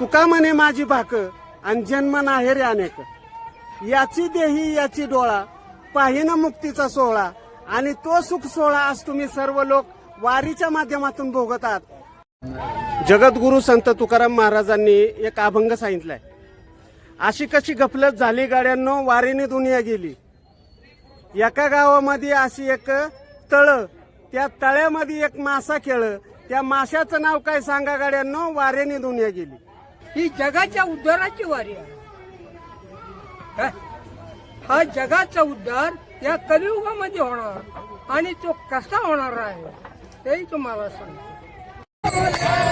तुका म्हणे माझी भाक आणि जन्म नाही रे अनेक याची देही याची डोळा पाहिन मुक्तीचा सोहळा आणि तो सुख सोहळा आज तुम्ही सर्व लोक वारीच्या माध्यमातून भोगतात. जगद्गुरु संत तुकाराम महाराजांनी एक अभंग सांगितलाय. अशी कशी गफलत झाली गाड्यांनो वारीने दुनिया गेली. एका गावामध्ये अशी एक तळ त्या तळ्यामध्ये एक मासा खेळ त्या माशाचं नाव काय सांगा गाड्यांनो? वारेने दुनिया गेली. ही जगाच्या उद्धाराची वारी आहे. हा? जगाचा उद्धार या कलियुगामध्ये होणार आणि तो कसा होणार आहे तेही तुम्हाला सांगतो.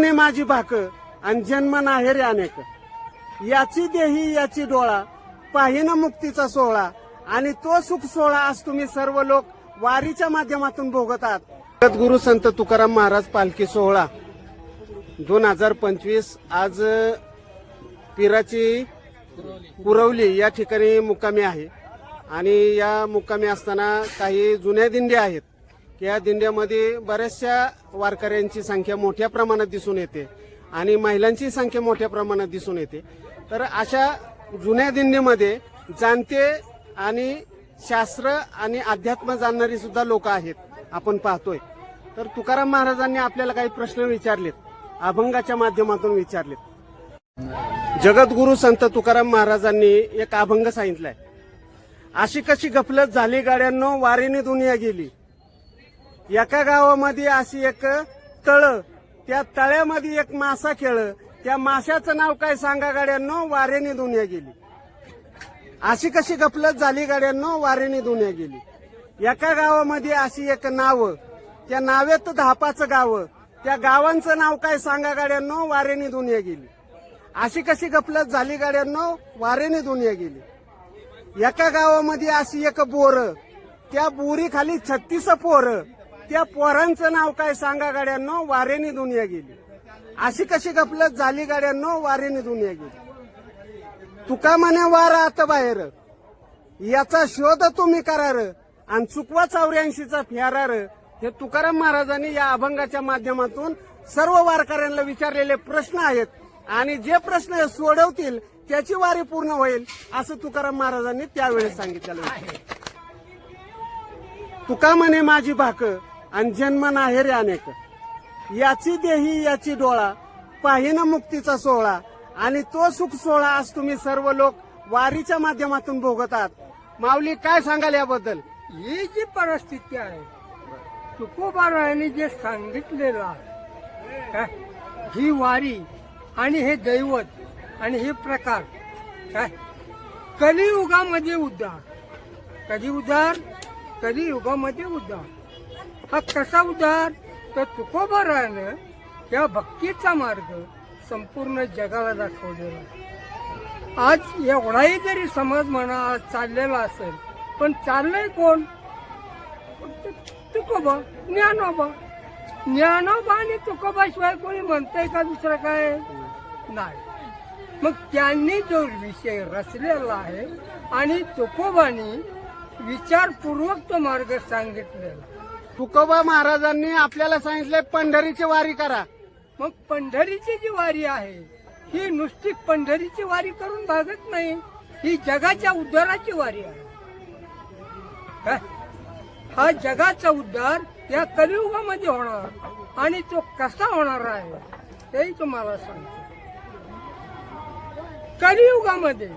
म्हणे माझी भाक आणि जन्म नाही रे अनेक. याची देही याची डोळा पाहिनं मुक्तीचा सोहळा आणि तो सुख सोहळा आज तुम्ही सर्व लोक वारीच्या माध्यमातून भोगत आहात जगद्गुरु संत तुकाराम महाराज पालखी सोहळा दोन हजार पंचवीस आज पिराची पुरवली. या ठिकाणी मुक्कामी आहे. आणि या मुक्कामी असताना काही जुन्या दिंड्या आहेत. या दिंड्यामध्ये बऱ्याचशा वारकऱ्यांची संख्या मोठ्या प्रमाणात दिसून येते आणि महिलांची संख्या मोठ्या प्रमाणात दिसून येते. तर अशा जुन्या दिंडीमध्ये जाणते आणि शास्त्र आणि अध्यात्म जाणणारी सुद्धा लोक आहेत आपण पाहतोय. तर तुकाराम महाराजांनी आपल्याला काही प्रश्न विचारलेत अभंगाच्या माध्यमातून विचारलेत. जगद्गुरु संत तुकाराम महाराजांनी एक अभंग सांगितलाय. अशी कशी गफलत झाली गाड्यांनो वारीने दुनिया गेली. एका गावामध्ये अशी एक तळ त्या तळ्यामध्ये एक मासा खेळ. त्या माशाचं नाव काय सांगा गाड्यांनो? वारेने दुनिया गेली. अशी कशी गफलत झाली गाड्यांनो? वारेने दुनिया गेली. एका गावामध्ये अशी एक नाव त्या नावेत धापाचं गाव. त्या गावांचं नाव काय सांगा गाड्यांनो? वारेने दुनिया गेली. अशी कशी गफलत झाली गाड्यांनो? वारेने दुनिया गेली. एका गावामध्ये अशी एक बोर त्या बोरीखाली छत्तीस पोरं त्या पोरांचं नाव काय सांगा गाड्यांनो? वारेने दुनिया गेली. अशी कशी गपलत झाली गाड्यांनो? वारेने दुनिया गेली. तुका म्हणे वार आता बाहेर. याचा शोध तुम्ही करार. आणि चुकवा चौऱ्याऐंशीचा फेरार. हे तुकाराम महाराजांनी या अभंगाच्या माध्यमातून सर्व वारकऱ्यांना विचारलेले प्रश्न आहेत. आणि जे प्रश्न सोडवतील त्याची वारी पूर्ण होईल असं तुकाराम महाराजांनी त्यावेळेस सांगितलेलं आहे तुका म्हणे माझी भाक आणि जन्म नाही रे अनेक. याची देही याची डोळा पाहिनं मुक्तीचा सोहळा आणि तो सुख सोहळा आज तुम्ही सर्व लोक वारीच्या माध्यमातून भोगतात. माऊली काय सांगाल याबद्दल? ही जी परिस्थिती आहे तुकोबारायांनी जे सांगितलेलं आहे काय ही वारी आणि हे दैवत आणि हे प्रकार काय कलियुगामध्ये उद्धार. कधी उद्धार? कलियुगामध्ये उद्धार. हा कसा उदार? तर तुकोबारायानं या भक्तीचा मार्ग संपूर्ण जगाला दाखवलेला आज एवढाही जरी समाज म्हणा आज चाललेला असेल पण चाललंय कोण? तुकोबा ज्ञानोबा. ज्ञानोबा आणि तुकोबाशिवाय कोणी म्हणतंय का दुसरं काय? नाही. मग त्यांनी जो विषय रचलेला आहे आणि तुकोबानी विचारपूर्वक तो मार्ग सांगितलेला तुकोबा महाराजांनी आपल्याला सांगितले पंढरीची वारी करा. मग पंढरीची जी वारी आहे ही नुसती पंढरीची वारी करून भागत नाही ही जगाच्या उद्धाराची वारी आहे. काय? हा जगाचा उद्धार या कलियुगामध्ये होणार आणि तो कसा होणार आहे तेही तुम्हाला सांगतो. कलियुगामध्ये